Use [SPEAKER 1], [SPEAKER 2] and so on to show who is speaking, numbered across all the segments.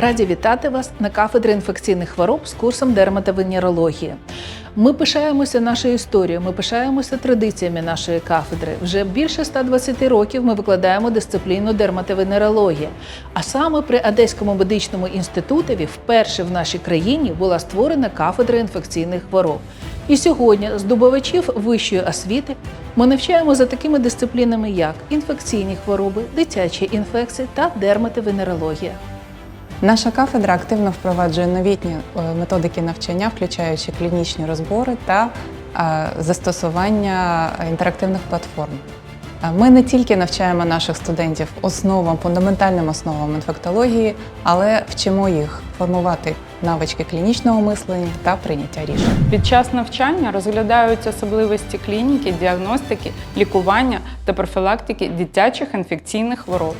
[SPEAKER 1] Раді вітати вас на кафедрі інфекційних хвороб з курсом дерматовенерології. Ми пишаємося нашою історією, ми пишаємося традиціями нашої кафедри. Вже більше 120 років ми викладаємо дисципліну дерматовенерологія. А саме при Одеському медичному інститутові вперше в нашій країні була створена кафедра інфекційних хвороб. І сьогодні здобувачів вищої освіти ми навчаємо за такими дисциплінами, як інфекційні хвороби, дитячі інфекції та дерматовенерологія.
[SPEAKER 2] Наша кафедра активно впроваджує новітні е, методики навчання, включаючи клінічні розбори та е, застосування інтерактивних платформ. Е, Ми не тільки навчаємо наших студентів основам, фундаментальним основам інфектології, але вчимо їх формувати навички клінічного мислення та прийняття рішень.
[SPEAKER 3] Під час навчання розглядаються особливості клініки, діагностики, лікування та профілактики дитячих інфекційних хвороб.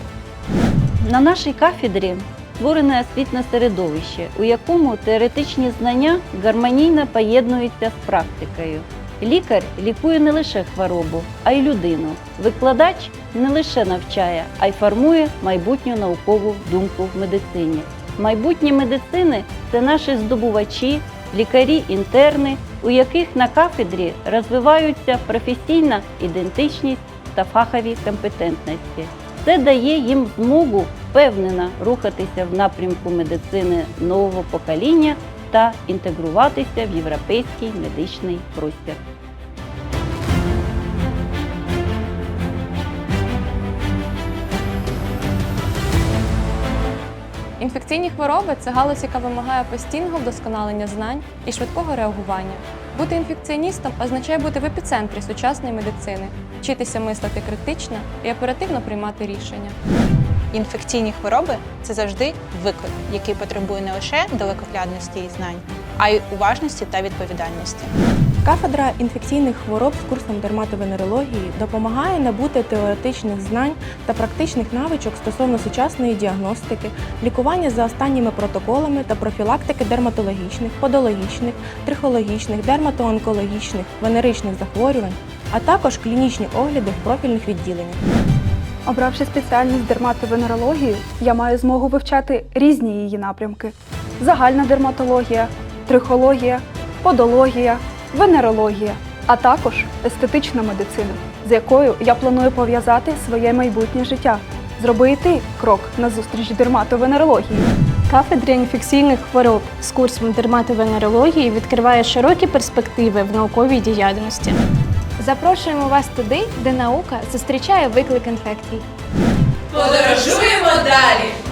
[SPEAKER 4] На нашій кафедрі створене освітне середовище, у якому теоретичні знання гармонійно поєднуються з практикою. Лікар лікує не лише хворобу, а й людину. Викладач не лише навчає, а й формує майбутню наукову думку в медицині. Майбутні медицини це наші здобувачі, лікарі-інтерни, у яких на кафедрі розвиваються професійна ідентичність та фахові компетентності. Це дає їм змогу впевнено рухатися в напрямку медицини нового покоління та інтегруватися в європейський медичний простір.
[SPEAKER 5] Інфекційні хвороби це галузь, яка вимагає постійного вдосконалення знань і швидкого реагування. Бути інфекціоністом означає бути в епіцентрі сучасної медицини, вчитися мислити критично і оперативно приймати рішення.
[SPEAKER 6] Інфекційні хвороби це завжди виклик, який потребує не лише далекоглядності і знань, а й уважності та відповідальності.
[SPEAKER 7] Кафедра інфекційних хвороб з курсом дерматовенерології допомагає набути теоретичних знань та практичних навичок стосовно сучасної діагностики, лікування за останніми протоколами та профілактики дерматологічних, подологічних, трихологічних, дерматоонкологічних, венеричних захворювань, а також клінічні огляди в профільних відділеннях.
[SPEAKER 8] Обравши спеціальність дерматовенерологію, я маю змогу вивчати різні її напрямки: загальна дерматологія, трихологія, подологія, венерологія, а також естетична медицина, з якою я планую пов'язати своє майбутнє життя. Зроби і ти крок на зустріч дерматовенерології.
[SPEAKER 9] Кафедра інфекційних хвороб з курсом дерматовенерології відкриває широкі перспективи в науковій діяльності.
[SPEAKER 10] Запрошуємо вас туди, де наука зустрічає виклик інфекцій.
[SPEAKER 11] Подорожуємо далі!